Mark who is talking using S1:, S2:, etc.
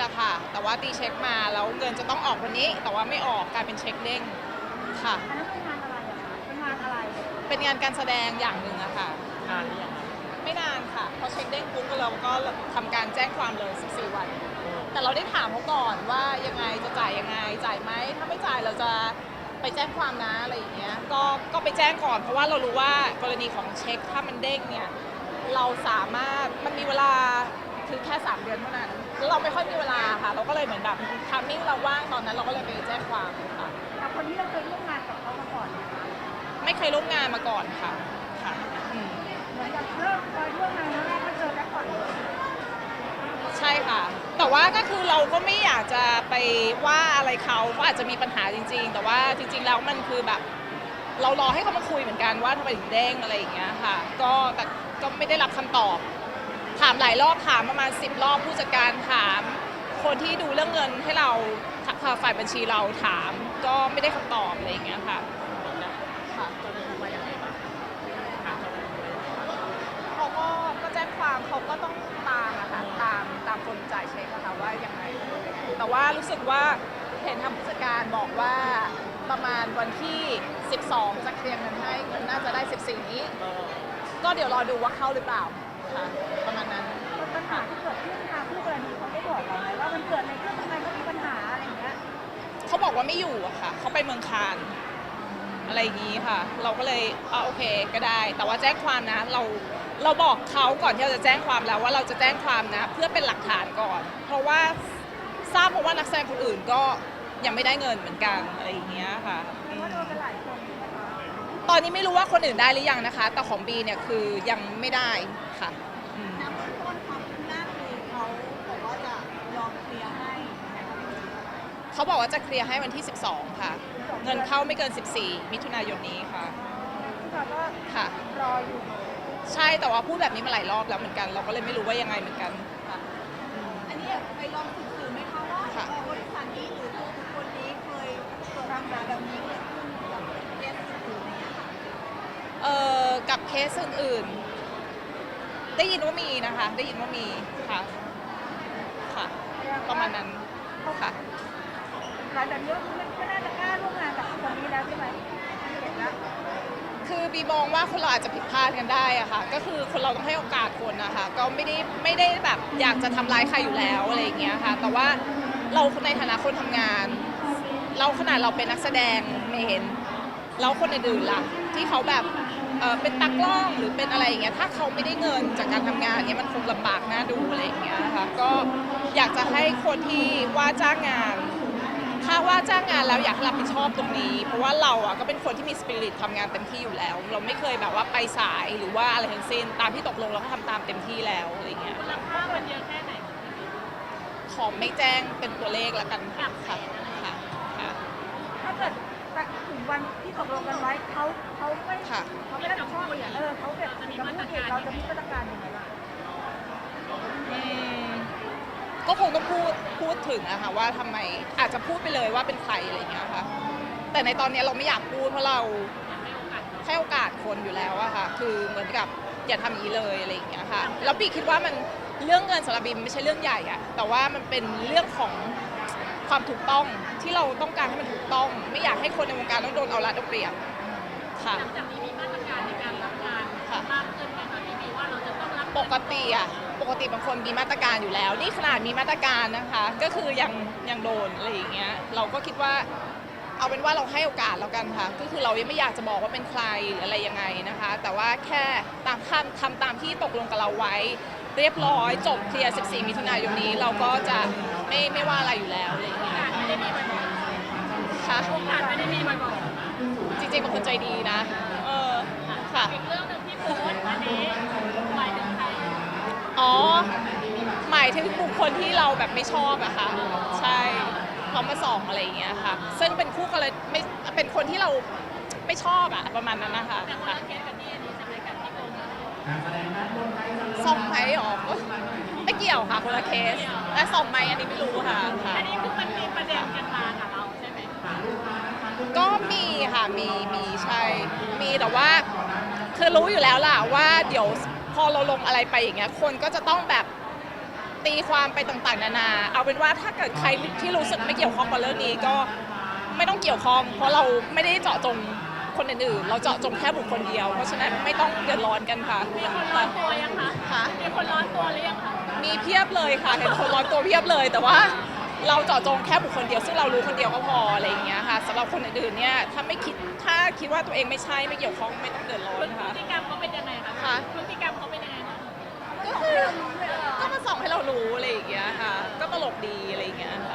S1: ว่าตีเช็คมาแล้วเงินจะต้องออกวันนี้ แต่ว่าไม่ออกกลายเป็นเช็คเด้งค่ะ
S2: อันนั้นเป็นงานอะไรอะคะเป็นงานอะไร
S1: เป็นงานการแสดงอย่างหนึ่งอะค่ะ
S3: นานหรือยังครับ
S1: ไม่นานค่ะพอเช็คเด้งปุ๊บเราก็ทำการแจ้งความเลย14วัน แต่เราได้ถามเขาก่อนว่ายังไงจะจ่ายยังไงจ่ายไหมถ้าไม่จ่ายเราจะไปแจ้งความนะอะไรอย่างเงี้ยก็ก็ไปแจ้งก่อน เพราะว่าเรารู้ว่ากรณีของเช็คถ้ามันเด้งเนี่ยเราสามารถมันมีเวลาคือแค่ 3 เดือนเท่านั้น แล้วเราไม่ค่อยมีเวลาค่ะ เราก็เลยเหมือนแบบทามมิ่งเราว่างตอนนั้นเราก็เลยไปแจ้งความค่ะ
S2: กับคนที่เราเคยร่วมงานกับเขามาก่อนไหมคะ
S1: ไม่เคยร่วมงานมาก่อนค่ะค่ะอืม
S2: เหมือนกับเริ่มไปร่วมงานแล้วแรกก็เจอแจ็คพอตเลย
S1: ใช่ค่ะ แต่ว่าก็คือเราก็ไม่อยากจะไปว่าอะไรเขาว่าอาจจะมีปัญหาจริง ๆ แต่ว่าจริง ๆ แล้วมันคือแบบ เรารอให้เขามาคุยเหมือนกันว่าทำไมถึงเด้งอะไรอย่างเงี้ยค่ะ ก็แต่ก็ไม่ได้รับคำตอบ ถามหลายรอบถามประมาณ 10 รอบผู้จัดการถาม คนที่ดูเรื่องเงินให้เราฝ่ายบัญชีเราถาม ก็ไม่ได้คำตอบอะไรอย่างเงี้ยค่ะค่ะ
S3: เจ้าหน้าที่ว่ายังไงบ้างทางเจ้าหน้าที่ว่ายังไงบ้าง
S1: เขาก็ก็แจ้งความเขาก็ต้องตามอะค่ะตามตามคนจ่ายเช็คอะค่ะว่ายังไงแต่ว่ารู้สึกว่าเห็นทางผู้จัดการบอกว่าประมาณวันที่ 12 จะเคลียร์เงินให้เงินน่าจะได้ 14 นี้
S3: เออ
S1: ก็เดี๋ยวรอดูว่าเข้าหรือเปล่า ค่ะประมาณนั้น
S2: ปัญหาที่เกิดขึ้นทางผู้กรณีเขาได้บอกเราไหมว่ามันเกิดอะไรขึ้นทำไมเขามีปัญหาอะไรอย่างเงี้ย
S1: เขาบอกว่าไม่อยู่อะค่ะเขาไปเมืองคานอะไรอย่างนี้ค่ะ เราก็เลยอ่าโอเคก็ได้ แต่ว่าแจ้งความนะ เราเราบอกเขาก่อนที่เราจะแจ้งความแล้วว่าเราจะแจ้งความนะ เพื่อเป็นหลักฐานก่อน เพราะว่าทราบมาว่านักแสดงคนอื่นก็ยังไม่ได้เงินเหมือนกันอะไรอย่างเงี้ยค่ะอืม
S2: ว่าโดนกันหลายคนนะคะ
S1: ตอนนี้ไม่รู้ว่าคนอื่นได้หรือยังนะคะ แต่ของบีเนี่ยคือยังไม่ได้ ค่ะอืม
S4: น้ำต้นต้นความคืบหน้าคือเขาบอกว่าจะยอมเคลียร์ให้
S1: เขาบอกว่าจะเคลียร์ให้วันที่ 12 ค่ะ เงินเข้าไม่เกิน 14 มิถุนายนนี้ค่ะ
S2: ซึ่งเราก็
S1: ค่ะ
S2: รออยู่
S1: ใช่แต่ว่าพูดแบบนี้มาหลายรอบแล้วเหมือนกัน เราก็เลยไม่รู้ว่ายังไงเหมือนกันค่ะ
S4: อันนี้ไปลองสืบๆไหมคะว่า
S1: ค่ะ
S4: เอ่อบริษัทนี้หรือตัวบุคคลนี้เคยเกิดปัญหาแบบนี้เกิดขึ้นกับเคสอื่นๆอะไรอย่างเงี้ยค่ะ
S1: เอ่อกับเคสอื่นๆ ได้ยินว่ามีนะคะ ได้ยินว่ามีค่ะ ค่ะ ประมาณนั้นค่ะ
S2: หลังจากนี้ก็คือไม่น่าจะกล้าร่วมงานกับคนนี้แล้วใช่ไหมเห็นแล้ว
S1: คือบีมองว่าคนเราอาจจะผิดพลาดกันได้อะค่ะ ก็คือคนเราต้องให้โอกาสคนนะคะ ก็ไม่ได้ไม่ได้แบบอยากจะทำร้ายใครอยู่แล้วอะไรอย่างเงี้ยค่ะ แต่ว่าเราในฐานะคนทำงาน เราขนาดเราเป็นนักแสดงเมน แล้วคนอื่นๆล่ะที่เขาแบบเอ่อเป็นตากล้องหรือเป็นอะไรอย่างเงี้ยถ้าเขาไม่ได้เงินจากการทำงานเนี้ยมันคงลำบากน่าดูอะไรอย่างเงี้ยค่ะก็อยากจะให้คนที่ว่าจ้างงาน ถ้าว่าจ้างงานแล้วอยากให้รับผิดชอบตรงนี้ เพราะว่าเราอะก็เป็นคนที่มีสปิริตทำงานเต็มที่อยู่แล้ว เราไม่เคยแบบว่าไปสายหรือว่าอะไรทั้งสิ้น ตามที่ตกลงเราก็ทำตามเต็มที่แล้วอะไรเงี้ย
S3: ราคามันเยอะแค่ไหน
S1: ขอไม่แจ้งเป็นตัวเลขแล้วกันค่ะค่ะค่ะค่ะ
S2: ถ้าเกิด ถึงวันที่ตกลงกันไว้เขาเขาไม่
S1: ค่ะ
S2: เขาไม่รับผิดชอบเลยอะเออเขาแบบจะพูดเองเราจะมีมาตรการยังไงบ้าง
S1: อืมก็คงต้องพูดพูดถึงอะค่ะว่าทำไมอาจจะพูดไปเลยว่าเป็นใครอะไรเงี้ยค่ะ แต่ในตอนเนี้ยเราไม่อยากพูดเพราะเราให้โอกาสคนอยู่แล้วอะค่ะ คือเหมือนกับอย่าทำอย่างนี้เลยอะไรอย่างเงี้ยค่ะแล้วปีคิดว่ามันเรื่องเงินสำหรับบีมไม่ใช่เรื่องใหญ่อะแต่ว่ามันเป็นเรื่องของ ความถูกต้องที่เราต้องการให้มันถูกต้อง ไม่อยากให้คนในวงการต้องโดนเอารัดเอาเปรียบค่ะ
S3: หลังจากนี้มีมาตรการในการรับงาน
S1: ค่ะ
S3: มากขึ้นไหมคะที่มีว่าเราจะต้องรับ
S1: ปกติอะปกติบางคนมีมาตรการอยู่แล้ว นี่ขนาดมีมาตรการนะคะ ก็คือยังยังโดนอะไรอย่างเงี้ยเราก็คิดว่า เอาเป็นว่าเราให้โอกาสแล้วกันค่ะ ก็คือเรายังไม่อยากจะบอกว่าเป็นใครหรืออะไรยังไงนะคะ แต่ว่าแค่ตามคำทำตามที่ตกลงกับเราไว้ เรียบร้อยจบเคลียร์ 14 มิถุนายนนี้ เราก็จะ ไม่ไม่ว่าอะไรอยู่แล้วอะไรอย่างเงี้ย
S3: ไม่ได้มีบ่อย
S1: ค่ะ
S3: ๆโอกาสไม่ได้มีบ่อย
S1: จริงๆเป็นคนใจดีนะ เออค่ะ
S3: ๆอีกเรื่องหนึ่งที่โพสต์อันนี้หมายถึงใคร
S1: อ๋อ หมายถึงบุคคลที่เราแบบไม่ชอบอะค่ะ ใช่เขามาส่องอะไรอย่างเงี้ยค่ะ ซึ่งเป็นคู่กันเลยไม่เป็นคนที่เราไม่ชอบอะประมาณนั้นนะคะ
S3: แต่คน
S1: ค่ะ
S3: ละเคสกันที่อันนี้ใช่ไหมกับที่โพสต์
S1: ส่องไหมหรอไม่เกี่ยวค่ะคนละเคสและส่องไหมอันนี้ไม่รู้ค่ะค่ะ
S3: อันนี้คือมันมีประเด็นกันมากับเราใช่ไหมคะ
S1: ก็มีค่ะ มีมีใช่ มีแต่ว่าคือรู้อยู่แล้วล่ะว่าเดี๋ยวพอเราลงอะไรไปอย่างเงี้ยคนก็จะต้องแบบตีความไปต่างๆ นานา เอาเป็นว่าถ้าเกิดใครที่รู้สึกไม่เกี่ยวข้องกับเรื่องนี้ก็ไม่ต้องเกี่ยวข้อง เพราะเราไม่ได้เจาะจง คนอื่นๆ เราเจาะจงแค่บุคคลเดียว เพราะฉะนั้นไม่ต้องเดือดร้อนกันค่ะ
S3: มีคนร้อนตัวยังคะ
S1: ค่ะ
S3: มีคนร้อนตัวหรือยังคะ
S1: มีเพียบเลยค่ะ เห็นคนร้อนตัวเพียบเลย แต่ว่าเราเจาะจงแค่บุคคลเดียว ซึ่งเรารู้คนเดียวก็พออะไรอย่างเงี้ยค่ะสำหรับคนอื่นๆ เนี่ย ถ้าไม่คิด ถ้าคิดว่าตัวเองไม่ใช่ไม่เกี่ยวข้องไม่ต้องเดือดร้อน
S3: พ
S1: ค่ะ
S3: ฤติกรรมเขาเป็นยังไงคะ
S1: ค่ะ
S3: พฤติกรรมเขาเป็นยังไงคะ
S1: ก็คือก็มาส่องให้เรารู้อะไรอย่างเงี้ยค่ะ ก็ตลกดีอะไรอย่างเงี้ยค่ะ